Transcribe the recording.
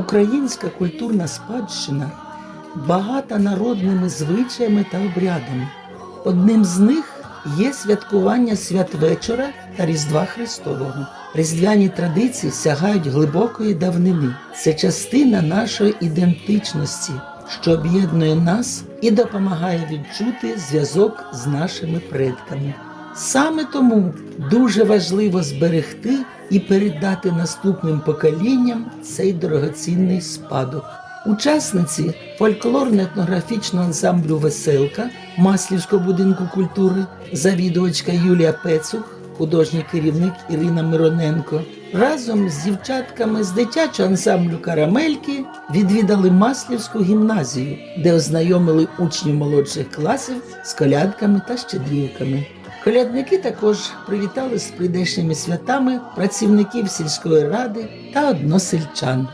Українська культурна спадщина багата народними звичаями та обрядами. Одним з них є святкування святвечора та Різдва Христового. Різдвяні традиції сягають глибокої давнини. Це частина нашої ідентичності, що об'єднує нас і допомагає відчути зв'язок з нашими предками. Саме тому дуже важливо зберегти і передати наступним поколінням цей дорогоцінний спадок. Учасниці фольклорно-етнографічного ансамблю Веселка Маслівського будинку культури, завідувачка Юлія Пецух, художній керівник Ірина Мироненко, разом з дівчатками з дитячого ансамблю Карамельки відвідали Маслівську гімназію, де ознайомили учнів молодших класів з колядками та щедрівками. Колядники також привітали з прийдешніми святами працівників сільської ради та односельчан.